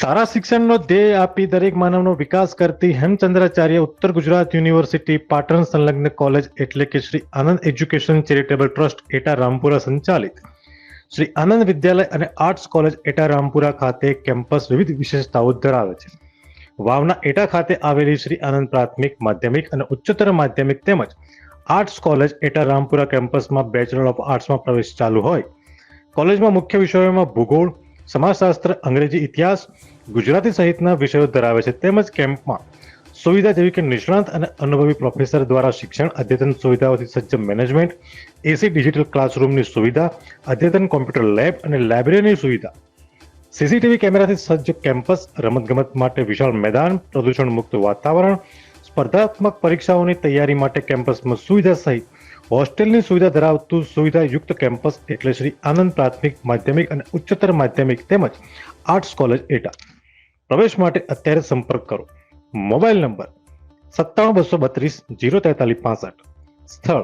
સારા શિક્ષણનો ધ્યેય આપી દરેક માનવનો વિકાસ કરતી હેમચંદ્રાચાર્ય ઉત્તર ગુજરાત યુનિવર્સિટી પાટણ સંલગ્ન કોલેજ એટલે કે Shri Anand education charitable trust Eta Rampura સંચાલિત. શ્રી આનંદ વિદ્યાલય અને આર્ટ્સ કોલેજ એટા રામપુરા ખાતે કેમ્પસ વિવિધ વિશેષતાઓ ધરાવે છે. વાવના એટા ખાતે આવેલી શ્રી આનંદ પ્રાથમિક, માધ્યમિક અને ઉચ્ચતર માધ્યમિક તેમજ આર્ટ્સ કોલેજ એટા રામપુરા કેમ્પસમાં બેચલર ઓફ આર્ટ્સમાં પ્રવેશ ચાલુ હોય. કોલેજમાં મુખ્ય વિષયોમાં ભૂગોળ સમાજશાસ્ત્ર, અંગ્રેજી ઇતિહાસ, ગુજરાતી સહિતના વિષયો ધરાવે છે તેમજ કેમ્પમાં. સુવિધા જેવી કે નિષ્ણાંત અને અનુભવી પ્રોફેસર દ્વારા શિક્ષણ, અદ્યતન સુવિધાઓથી સજ્જ મેનેજમેન્ટ, એસી ડિજિટલ ક્લાસરૂમની સુવિધા, અદ્યતન કોમ્પ્યુટર લેબ અને લાઇબ્રેરીની સુવિધા. સીસીટીવી કેમેરાથી સજ્જ કેમ્પસ, રમતગમત માટે વિશાળ મેદાન પ્રદૂષણ મુક્ત વાતાવરણ સ્પર્ધાત્મક પરીક્ષાઓની તૈયારી માટે કેમ્પસમાં સુવિધા સહિત હોસ્ટેલની સુવિધા ધરાવતું સુવિધાયુક્ત કેમ્પસ એટલે શ્રી આનંદ પ્રાથમિક માધ્યમિક અને ઉચ્ચતર માધ્યમિક તેમજ આર્ટ્સ કોલેજ એટા. પ્રવેશ માટે અત્યારે સંપર્ક કરો. મોબાઈલ નંબર સત્તાણું, બસો બત્રીસ, જીરો તેતાલીસ, પાસઠ. સ્થળ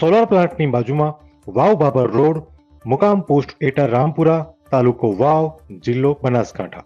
સોલાર પ્લાન્ટની બાજુમાં વાવ બાબર રોડ, મુકામ પોસ્ટ એટા રામપુરા, તાલુકો વાવ, જિલ્લો બનાસકાંઠા.